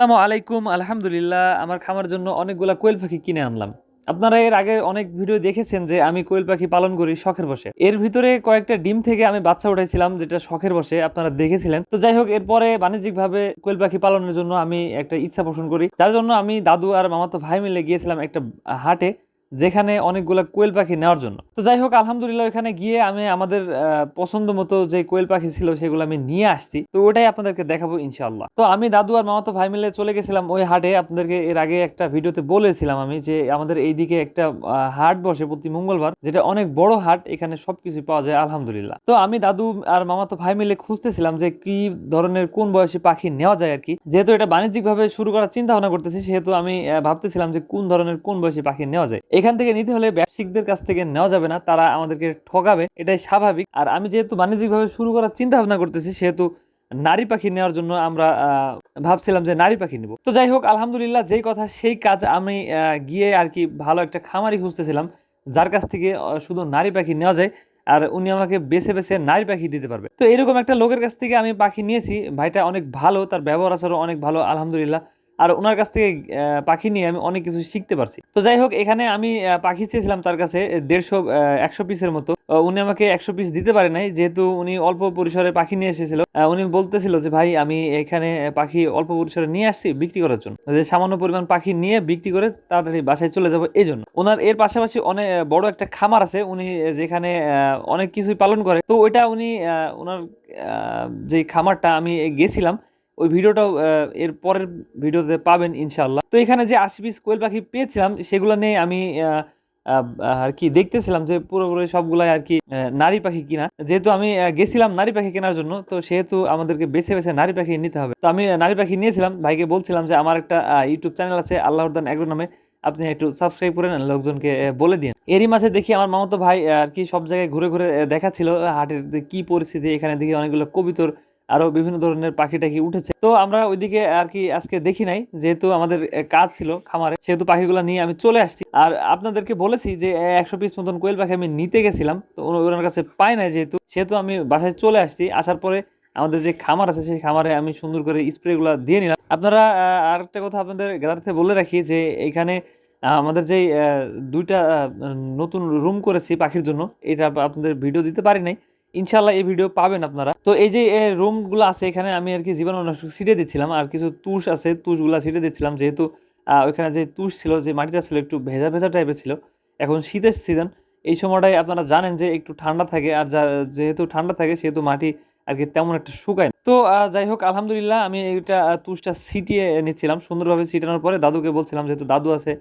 আসসালামু আলাইকুম, আলহামদুলিল্লাহ। আমার খামার জন্য অনেকগুলো কোয়েল পাখি কিনে আনলাম। আপনারা এর আগে অনেক ভিডিও দেখেছেন যে আমি কোয়েল পাখি পালন করি শখের বসে। এর ভিতরে কয়েকটা ডিম থেকে আমি বাচ্চা উঠাইছিলাম যেটা শখের বসে, আপনারা দেখেছিলেন। তো যাই হোক, এরপরে বাণিজ্যিকভাবে কোয়েল পাখি পালনের জন্য আমি একটা ইচ্ছা পোষণ করি। যার জন্য আমি দাদু আর মামাতো ভাই মিলে গিয়েছিলাম একটা হাটে। যেখানে অনেকগুলো কোয়েল পাখি নেওয়ার জন্য। তো যাই হোক, আলহামদুলিল্লাহ ওখানে গিয়ে আমি আমাদের পছন্দ মতো যে কোয়েল পাখি ছিল সেগুলো আমি নিয়ে আসছি। তো ওটাই আপনাদেরকে দেখাবো ইনশাআল্লাহ। তো আমি দাদু আর মামাতো ভাই মিলে চলে গেছিলাম ওই হাটে। আপনাদেরকে এর আগে একটা ভিডিওতে বলেছিলাম আমি যে আমাদের এইদিকে একটা হাট বসে প্রতি মঙ্গলবার, যেটা অনেক বড় হাট, এখানে সবকিছু পাওয়া যায়, আলহামদুলিল্লাহ। তো আমি দাদু আর মামাতো ভাই মিলে খুঁজতেছিলাম যে কি ধরনের, কোন বয়সী পাখি নেওয়া যায় আর কি। যেহেতু এটা বাণিজ্যিকভাবে শুরু করার চিন্তা ভাবনা করতেছি, সেহেতু আমি ভাবতেছিলাম যে কোন ধরনের, কোন বয়সী পাখি নেওয়া যায়। এখান থেকে নিতে হলে ব্যবসায়িকদের কাছ থেকে নেওয়া যাবে না, তারা আমাদেরকে ঠকাবে, এটাই স্বাভাবিক। আর আমি যেহেতু বাণিজ্যিকভাবে শুরু করার চিন্তা ভাবনা করতেছি, সেহেতু নারী পাখি নেওয়ার জন্য আমরা ভাবছিলাম যে নারী পাখি নিব। তো যাই হোক, আলহামদুলিল্লাহ যেই কথা, সেই কাজ আমি গিয়ে আর কি ভালো একটা খামারি খুঁজতেছিলাম, যার কাছ থেকে শুধু নারী পাখি নেওয়া যায়, আর উনি আমাকে বেছে বেছে নারী পাখি দিতে পারবে। তো এরকম একটা লোকের কাছ থেকে আমি পাখি নিয়েছি, ভাইটা অনেক ভালো, তার ব্যবহার আচারও অনেক ভালো, আলহামদুলিল্লাহ। আর ওনার কাছ থেকে পাখি নিয়ে আমি অনেক কিছু শিখতে পারছি। তো যাই হোক, এখানে আমি পাখি চেয়েছিলাম তার কাছে দেড়শো একশো পিসের মতো। উনি আমাকে একশো পিস দিতে পারে নাই, যেহেতু উনি অল্প পরিসরে পাখি নিয়ে এসেছিল। উনি বলতেছিল যে, ভাই, আমি এখানে পাখি অল্প পরিসরে নিয়ে আসছি বিক্রি করার জন্য। যে, সামান্য পরিমাণ পাখি নিয়ে বিক্রি করে তাড়াতাড়ি বাসায় চলে যাব এই জন্য ওনার এর পাশাপাশি অনেক বড় একটা খামার আছে। উনি যেখানে অনেক কিছুই পালন করে। তো ওইটা উনি ওনার যে খামারটা আমি গেছিলাম ওই ভিডিওটাও এর পরের ভিডিওতে পাবেন ইনশাল্লাহ তো এখানে যে আশি পিস কোয়েল পাখি পেয়েছিলাম, সেগুলো নিয়ে আমি আর কি দেখতেছিলাম যে পুরোপুরি সবগুলাই আর কি নারী পাখি কিনা। যেহেতু আমি গেছিলাম নারী পাখি কেনার জন্য, তো সেহেতু আমাদেরকে বেছে বেছে নারী পাখি নিতে হবে। তো আমি নারী পাখি নিয়েছিলাম, ভাইকে বলছিলাম যে আমার একটা ইউটিউব চ্যানেল আছে আল্লাহদান এগ্রো নামে। আপনি একটু সাবস্ক্রাইব করে নেন, লোকজনকে বলে দিন এরই মাঝে দেখি আমার মামাতো ভাই আর কি সব জায়গায় ঘুরে ঘুরে দেখাচ্ছিল, হাটের কি পরিস্থিতি, এখানে দেখি অনেকগুলো কবিতর আরও বিভিন্ন ধরনের পাখি টাখি উঠেছে। তো আমরা ওইদিকে আর কি আজকে দেখি নাই, যেহেতু আমাদের কাজ ছিল খামারে, সেহেতু পাখিগুলো নিয়ে আমি চলে আসছি। আর আপনাদেরকে বলেছি যে একশো পিস মতন কোয়েল পাখি আমি নিতে গেছিলাম, তো ওনার কাছে পাই নাই যেহেতু, সেহেতু আমি বাসায় চলে আসছি। আসার পরে আমাদের যে খামার আছে, সেই খামারে আমি সুন্দর করে স্প্রেগুলো দিয়ে নিলাম। আপনারা আরেকটা কথা আপনাদের গ্যাদারতে বলে রাখি যে, এখানে আমাদের যে দুইটা নতুন রুম করেছি পাখির জন্য, এটা আপনাদের ভিডিও দিতে পারি নাই। ইনশাল্লাহ এই ভিডিও পাবেন আপনারা। তো এই যে রুমগুলো আছে এখানে আমি আর কি জীবাণুনাশক ছিটে দিচ্ছিলাম, আর কিছু তুষ আছে, তুষগুলো ছিটে দিচ্ছিলাম, যেহেতু ওইখানে যে তুষ ছিল, যে মাটিটা ছিল একটু ভেজা ভেজা টাইপের ছিল, এখন শীতের সিজন এই সময়টায় আপনারা জানেন যে একটু ঠান্ডা থাকে, আর যা, যেহেতু ঠান্ডা থাকে, সেহেতু মাটি আর কি তেমন একটা শুকায় তো যাই হোক, আলহামদুলিল্লাহ আমি এইটা তুষটা ছিটিয়ে নিচ্ছিলাম, সুন্দরভাবে ছিটানোর পরে দাদুকে বলছিলাম, যেহেতু দাদু আছে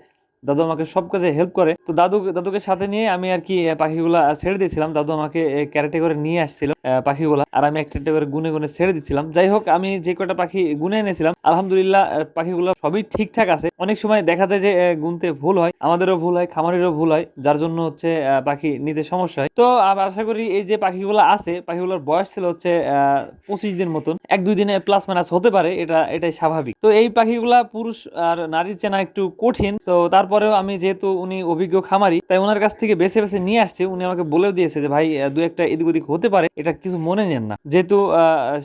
দাদু আমাকে সব কাজে হেল্প করে। তো দাদু, দাদুকে সাথে নিয়ে আমি আর কি পাখিগুলা ছেড়ে দিয়েছিলাম। দাদু আমাকে ক্যারেটে করে নিয়ে আসছিল পাখিগুলা। আর আমি একটা একটা করে গুনে গুনে ছেড়ে দিচ্ছিলাম যাই হোক, আমি যে কটা পাখি গুনে এনেছিলাম আলহামদুলিল্লাহ পাখিগুলো সবই ঠিকঠাক আছে। অনেক সময় দেখা যায় যে গুনতে ভুল হয়, আমাদেরও ভুল হয়, খামারেরও ভুল হয়, যার জন্য হচ্ছে পাখি নিতে সমস্যা হয়। তো আশা করি এই যে পাখিগুলো আছে, পাখিগুলোর বয়স ছিল হচ্ছে পঁচিশ দিন মতন। এক দুই দিনে প্লাস মাইনাস হতে পারে, এটা, এটাই স্বাভাবিক। তো এই পাখিগুলা পুরুষ আর নারী চেনা একটু কঠিন। তো তারপরেও আমি যেহেতু উনি অভিজ্ঞ খামারি, তাই ওনার কাছ থেকে বেছে বেছে নিয়ে আসছে। উনি আমাকে বলেও দিয়েছে যে, ভাই দু একটা এদিক ওদিক হতে পারে, এটা কিছু মনে নেন না। যেহেতু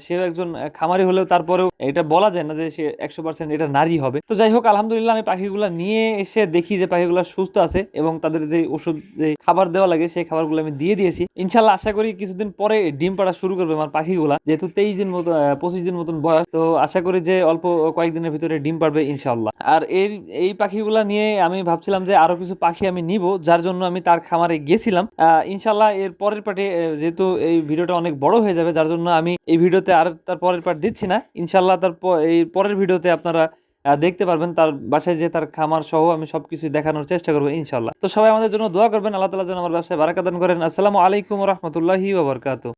সেও একজন খামারি হলেও তারপরেও এটা বলা যায় না যে সে একশো পার্সেন্ট এটা নারী হবে। তো যাই হোক, আলহামদুলিল্লাহ আমি পাখিগুলো নিয়ে এসে দেখি যে পাখিগুলো সুস্থ আছে এবং তাদের যে ওষুধ, যে খাবার দেওয়া লাগে, সেই খাবারগুলো আমি দিয়ে দিয়েছি। ইনশাল্লাহ আশা করি কিছুদিন পরে ডিম পাড়া শুরু করবে আমার পাখিগুলা, যেহেতু তেইশ দিন মতো পঁচিশ দিন মতন বয়স। তো আশা করি যে অল্প কয়েকদিনের ভিতরে ডিম পারবে ইনশাল্লাহ আর এই এই পাখিগুলা নিয়ে আমি ভাবছিলাম যে আরও কিছু পাখি আমি নিব, যার জন্য আমি তার খামারে গেছিলাম। ইনশাল্লাহ এর পরের পার্টে যেহেতু এই ভিডিওটা অনেক বড় হয়ে যাবে, যার জন্য আমি এই ভিডিওতে আর তার পরের পার্ট দিচ্ছি না। ইনশাল্লাহ তার এই পরের ভিডিওতে আপনারা দেখতে পারবেন তার বাসায় যে তার খামার সহ আমি সব কিছু দেখানোর চেষ্টা করব ইনশাল্লাহ তো সবাই আমাদের জন্য দোয়া করবেন, আল্লাহ তালা যেন আমার ব্যবসায় বারাকাদান করেন। আসসালামু আলাইকুম রহমতুল্লাহি ওবরকাত